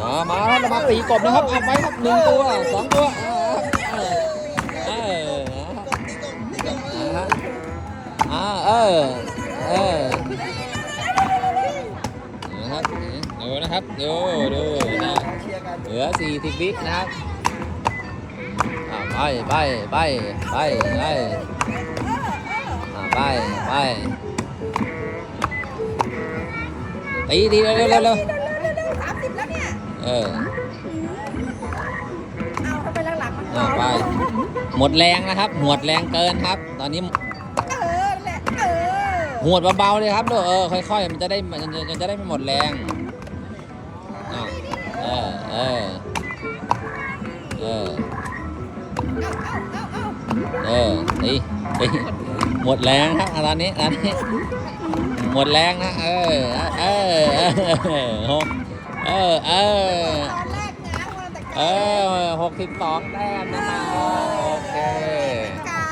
อ่ามาแล้วมาตีกบนะครับเอาไปครับหนึ่งตัวสองตัวอ่าเอออ่าเออเออนะครับดูนะครับดูดูนะเหลือสี่สิบวินะครับอ่าไปไปไปไปไปไปไปตีตีเร็วเร็วเร็ว สามสิบแล้วเนี่ยเออเอาทำไมหลังๆมันอ่าไป หมดแรงนะครับ หวดแรงเกินครับ ตอนนี้เออแหละเออหวดเบาๆเลยครับลูกเออค่อยๆ มันจะได้มันจะมันจะได้ไม่หมดแรงอ่าเออเออเออเออตีตีหมดแรงครับอะตอนนี้ตอนนี้ หมดแรงนะ เออ เออเออ เออ เออ ตอนแรกง้างมาแต่เออหกสิบสองแต้มนะครับ